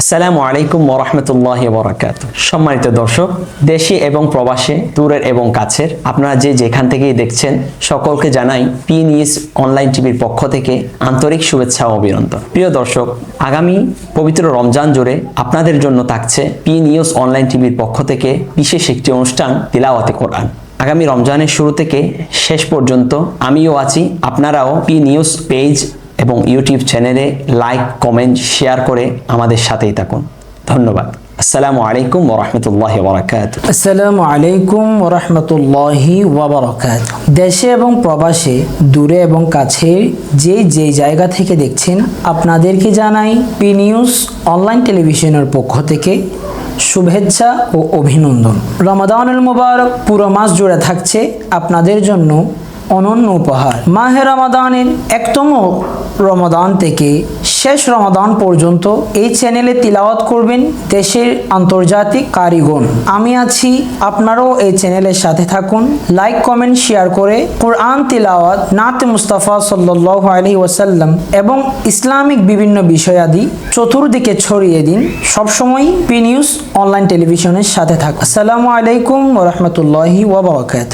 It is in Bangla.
আসসালামু আলাইকুম ওরহমতুল্লাহ বরাকাত সম্মানিত দর্শক, দেশে এবং প্রবাসে, দূরের এবং কাছের, আপনারা যে যেখান থেকেই দেখছেন, সকলকে জানাই পি নিউজ অনলাইন টিভির পক্ষ থেকে আন্তরিক শুভেচ্ছা ও অভিনন্দন। প্রিয় দর্শক, আগামী পবিত্র রমজান জুড়ে আপনাদের জন্য থাকছে পি নিউজ অনলাইন টিভির পক্ষ থেকে বিশেষ একটি অনুষ্ঠান তিলাওয়াতে কোরআন। আগামী রমজানের শুরু থেকে শেষ পর্যন্ত আমিও আছি, আপনারাও পি নিউজ পেজ এবং ইউটিউব চ্যানেলে লাইক কমেন্ট শেয়ার করে আমাদের সাথেই থাকুন। ধন্যবাদ। আসসালামু আলাইকুম ওরহমতুল্লাহ বরাকাত আসসালামু আলাইকুম ওরহমতুল্লাহি ওয়াবারকাত দেশে এবং প্রবাসে, দূরে এবং কাছে যে যে জায়গা থেকে দেখছেন, আপনাদেরকে জানাই পি নিউজ অনলাইন টেলিভিশনের পক্ষ থেকে শুভেচ্ছা ও অভিনন্দন। রমাদানুল মুবারক পুরো মাস জুড়ে থাকছে। আপনাদের জন্য অনন্য উপহার। মাহে রমাদানের একতম রমাদান থেকে শেষ রমাদান পর্যন্ত এই চ্যানেলে তিলাওয়াত করবেন দেশের আন্তর্জাতিক কারিগণ আমি আছি, আপনারাও এই চ্যানেলের সাথে থাকুন। লাইক কমেন্ট শেয়ার করে কোরআন তিলাওয়াত নাত মুস্তাফা সাল্লাহ আলী ওয়াসাল্লাম এবং ইসলামিক বিভিন্ন বিষয়াদি চতুর্দিকে ছড়িয়ে দিন। সবসময় পি নিউজ অনলাইন টেলিভিশনের সাথে থাক আসসালামু আলাইকুম ওরহমতুল্লাহি ওয়াবারাকাত